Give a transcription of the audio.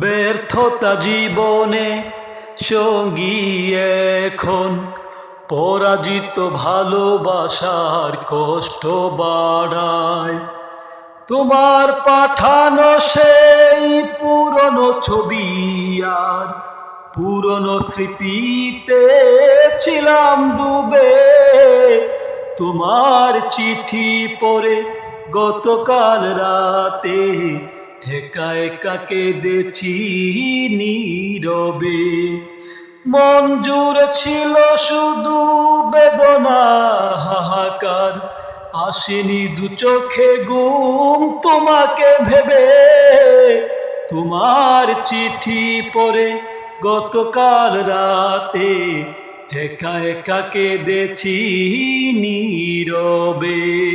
ব্যর্থতা জীবনে সঙ্গী এখন। পরাজিত ভালোবাসার কষ্ট বাড়ায়। তোমার পাঠানো সেই পুরনো ছবি আর পুরনো স্মৃতিতে ছিলাম ডুবে। তোমার চিঠি পড়ে গতকাল রাতে একা একা কেঁদেছি নীরবে? জুড়ে ছিল শুধু বেদনা, হাহাকার। আসেনি দু চোখে গুম তোমাকে ভেবে। তোমার চিঠি পড়ে গতকাল রাতে একা একা কেঁদেছি নীরবে?